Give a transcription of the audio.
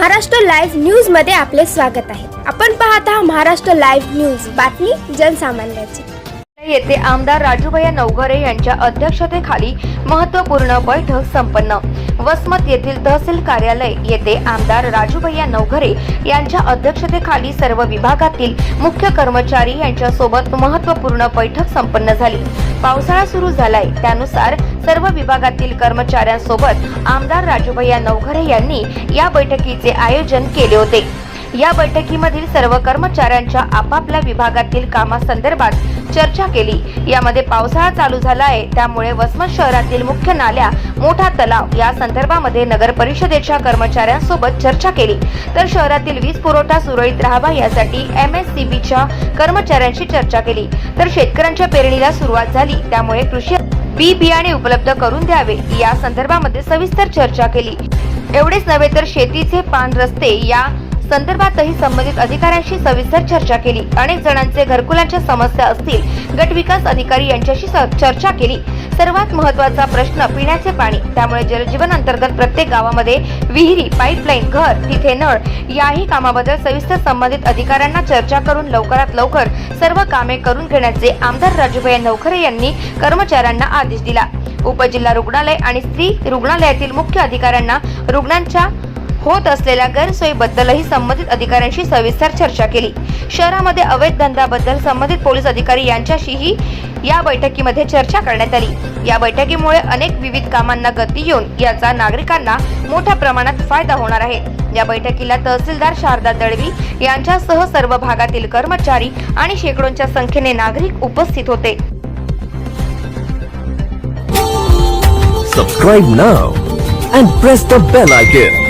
Maharashtra live न्यूजमध्ये आपले स्वागत आहे. आपण पाहत आहात महाराष्ट्र लाईव्ह न्यूज. बातमी जनसामान्याची. येथे आमदार राजूभाई नवघरे यांच्या अध्यक्षतेखाली महत्त्वपूर्ण बैठक संपन्न. वसमत येथील तहसील कार्यालय येथे आमदार राजूभैया नवघरे यांच्या अध्यक्षतेखाली सर्व विभागातील मुख्य कर्मचारी यांच्यासोबत महत्त्वपूर्ण बैठक संपन्न झाली. पावसाळा सुरू झालाय. त्यानुसार सर्व विभागातील कर्मचाऱ्यांसोबत आमदार राजूभैया नवघरे यांनी या बैठकीचे आयोजन केले होते. या बैठकीमधील सर्व कर्मचाऱ्यांच्या आपापल्या विभागातील कामासंदर्भात चर्चा केली. यामध्ये पावसाळा चालू झाला आहे त्यामुळे वसमत शहरातील मुख्य नाल्या मोठा तलाव या संदर्भामध्ये नगर परिषदेच्या कर्मचाऱ्यांसोबत चर्चा केली. तर शहरातील वीज पुरवठा सुरळीत राहावा यासाठी एम एस सी बीच्या कर्मचाऱ्यांशी चर्चा केली. तर शेतकऱ्यांच्या पेरणीला सुरुवात झाली त्यामुळे कृषी बी बियाणे उपलब्ध करून द्यावे या संदर्भामध्ये सविस्तर चर्चा केली. एवढेच नव्हे तर शेतीचे पान रस्ते या संदर्भातही संबंधित अधिकाऱ्यांशी सविस्तर चर्चा केली. अनेक जणांचे घरकुलांच्या समस्या असतील गट विकास अधिकारी यांच्याशी स- चर्चा केली. सर्वात महत्त्वाचा प्रश्न पिण्याचे पाणी. त्यामुळे जलजीवन अंतर्गत प्रत्येक गावामध्ये विहिरी पाईपलाईन घर तिथे नळ याही कामाबद्दल सविस्तर संबंधित अधिकाऱ्यांना चर्चा करून लवकरात लवकर सर्व कामे करून घेण्याचे आमदार राजूभाई नवखरे यांनी कर्मचाऱ्यांना आदेश दिला. उपजिल्हा रुग्णालय आणि स्त्री रुग्णालयातील मुख्य अधिकाऱ्यांना रुग्णांच्या होत असलेल्या गैरसोयीबद्दलही संबंधित अधिकाऱ्यांशी सविस्तर चर्चा केली. शहरामध्ये अवैध धंद्याबद्दल संबंधित पोलीस अधिकारी यांच्याशीही या बैठकीमध्ये चर्चा करण्यात आली. या बैठकीमुळे अनेक विविध कामांना गती येऊन याचा नागरिकांना मोठ्या प्रमाणात फायदा होणार आहे. या बैठकीला तहसीलदार शारदा दळवी यांच्यासह सर्व भागातील कर्मचारी आणि शेकडोंच्या संख्येने नागरिक उपस्थित होते. Subscribe now and press the bell icon.